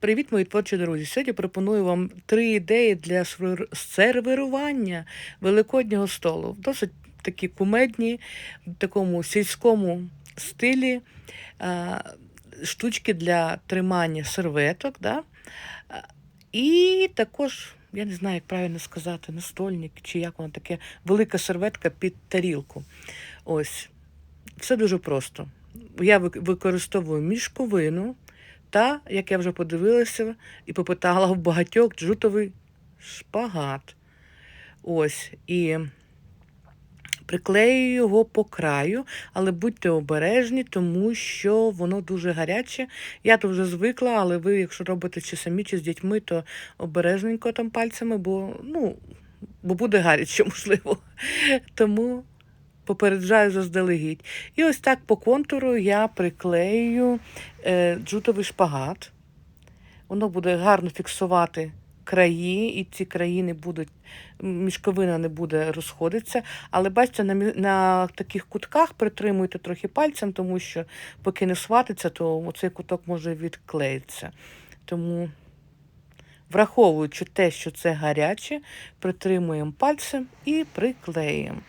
Привіт, мої творчі друзі! Сьогодні пропоную вам три ідеї для сервірування великоднього столу. Досить такі кумедні, в такому сільському стилі штучки для тримання серветок. Да? І також, я не знаю, як правильно сказати, настольник, чи як воно таке, велика серветка під тарілку. Ось. Все дуже просто. Я використовую мішковину та, як я вже подивилася і попитала в багатьох джутовий шпагат. Ось. І приклею його по краю, але будьте обережні, тому що воно дуже гаряче. Я то вже звикла, але ви, якщо робите чи самі, чи з дітьми, то обережненько там пальцями, бо, ну, бо буде гаряче, можливо. Тому попереджаю заздалегідь. І ось так по контуру я приклею е, джутовий шпагат. Воно буде гарно фіксувати краї, і ці краї не будуть, мішковина не буде розходитися. Але бачите, на, на таких кутках притримуйте трохи пальцем, тому що поки не схватиться, то цей куток може відклеїтися. Тому, враховуючи те, що це гаряче, притримуємо пальцем і приклеїмо.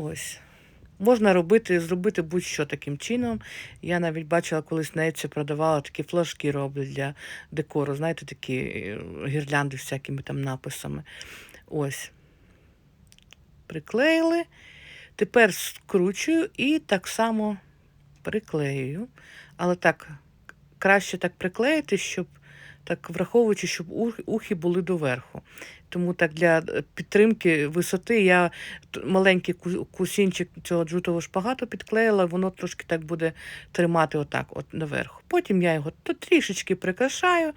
Ось. Можна робити, зробити будь-що таким чином. Я навіть бачила, колись на Etsy продавала такі флажки роблять для декору. Знаєте, такі е, гірлянди з всякими там написами. Ось. Приклеїли. Тепер скручую і так само приклею. Але так, краще так приклеїти, щоб так враховуючи, щоб ухи були доверху. Тому так для е, підтримки висоти я маленький кусінчик цього джутового шпагату підклеїла, воно трошки так буде тримати отак от наверху. Потім я його то трішечки прикрашаю,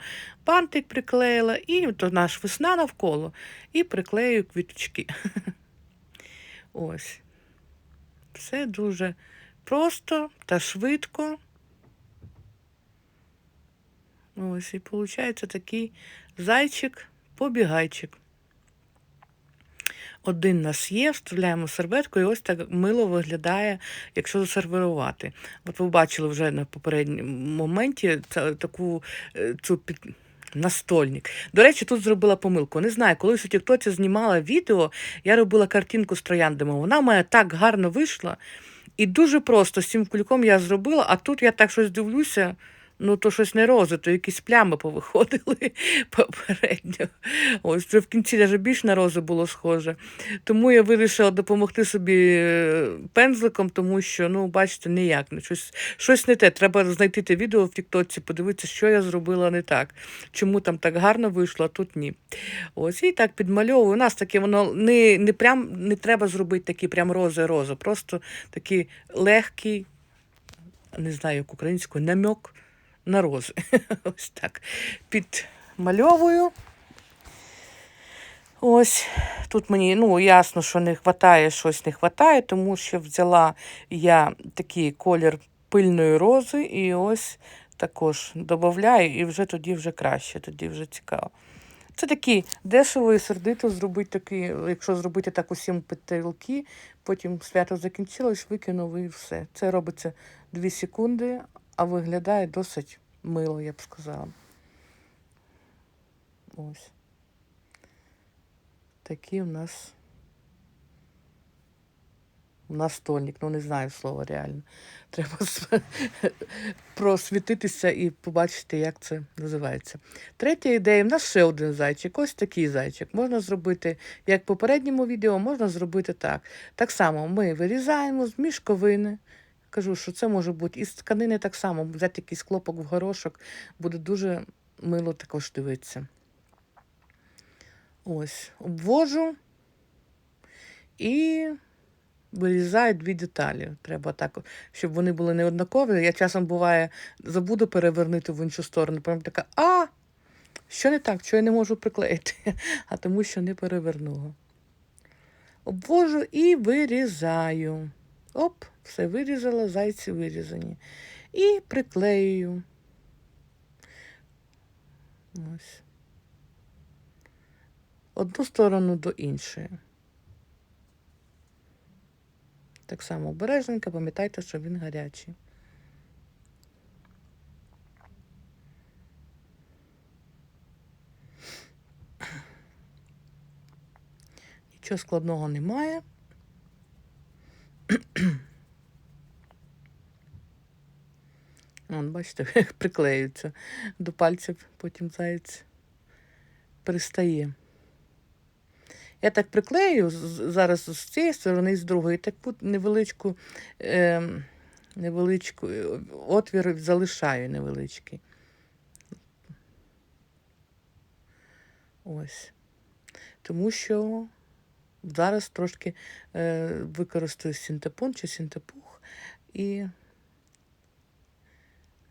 бантик приклеїла, і то наш весна навколо, і приклею квіточки. Ось. Все дуже просто та швидко. Ось, і виходить такий зайчик-побігайчик. Один нас є, вставляємо серветку, і ось так мило виглядає, якщо засервірувати. От ви бачили вже на попередньому моменті та- таку е, цю під... настольник. До речі, тут зробила помилку. Не знаю, колись у Тіктоці знімала відео, я робила картинку з трояндами. Вона в так гарно вийшла. І дуже просто з цим кульком я зробила, а тут я так щось дивлюся. Ну, то щось не рози, то якісь плями повиходили попередньо. Ось це в кінці навіть більш на рози було схоже. Тому я вирішила допомогти собі е, пензликом, тому що, ну, бачите, ніяк. ну, Щось, щось не те. Треба знайти те відео в Тіктоці, подивитися, що я зробила не так. Чому там так гарно вийшло, а тут ні. Ось і так підмальовую. У нас таке воно не, не прям не треба зробити такі прям рози-рози, просто такий легкий, не знаю, як українською, намьок на рози. Ось так. Підмальовую. Ось тут мені ну, ясно, що не вистачає, щось не вистачає, тому що взяла я такий колір пильної рози, і ось також додаю, і вже тоді вже краще, тоді вже цікаво. Це такі дешево і сердито зробити такі, якщо зробити так усім петелки, потім свято закінчилось, викинув і все. Це робиться 2 секунди, а виглядає досить мило, я б сказала. Ось. Такий у нас настольник, ну не знаю слова реально. Треба просвітитися і побачити, як це називається. Третя ідея. У нас ще один зайчик. Ось такий зайчик. Можна зробити, як в попередньому відео, можна зробити так. Так само ми вирізаємо з мішковини. Кажу, що це може бути із тканини так само. Взяти якийсь хлопок в горошок, буде дуже мило також дивитися. Ось, обвожу і вирізаю дві деталі. Треба так, щоб вони були не однакові. Я часом буває забуду перевернути в іншу сторону. Прям така, а, що не так, що я не можу приклеїти, а тому що не перевернула. Обвожу і вирізаю. Оп, все вирізала, зайці вирізані. І приклею Ось. Одну сторону до іншої. Так само обережненько, пам'ятайте, що він гарячий. Нічого складного немає. Вон, бачите, як приклеюється до пальців, потім заєць пристає. Я так приклею зараз з цієї сторони і з другої, таку невеличку, е, невеличку отвір залишаю невеличкий. Ось. Тому що зараз трошки е, використаю синтепон чи синтепух і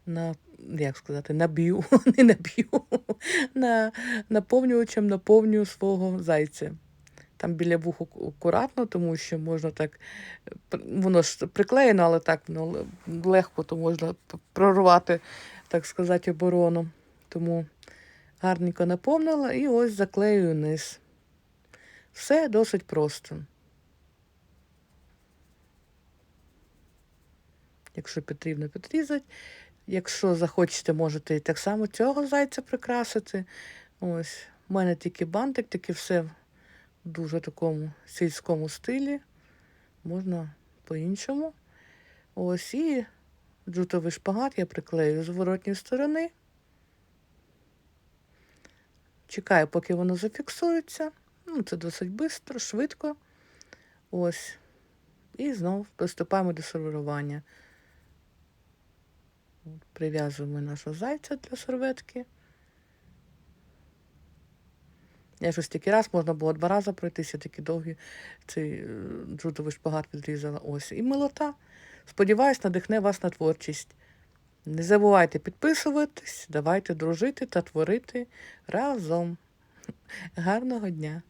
на, як сказати, наб'ю, не наб'ю, на, наповнювачем наповнюю свого зайця. Там біля вух аку- акуратно, тому що можна так, воно ж приклеєно, але так воно легко, то можна прорвати, так сказати, оборону. Тому гарненько наповнила і ось заклеюю низ. Все досить просто. Якщо потрібно підрізати. Якщо захочете, можете і так само цього зайця прикрасити. Ось. У мене тільки бантик, таке все в дуже такому сільському стилі. Можна по-іншому. Ось і джутовий шпагат я приклею з воротньої сторони. Чекаю, поки воно зафіксується. Ну, це досить швидко, швидко. Ось. І знов приступаємо до сервірування. Прив'язуємо нашого зайця для серветки. Я щось тільки раз, можна було два рази пройтися, такі довгі цей е, джутовий шпагат відрізала. Ось. І милота. Сподіваюсь, надихне вас на творчість. Не забувайте підписуватись, давайте дружити та творити разом. Гарного дня!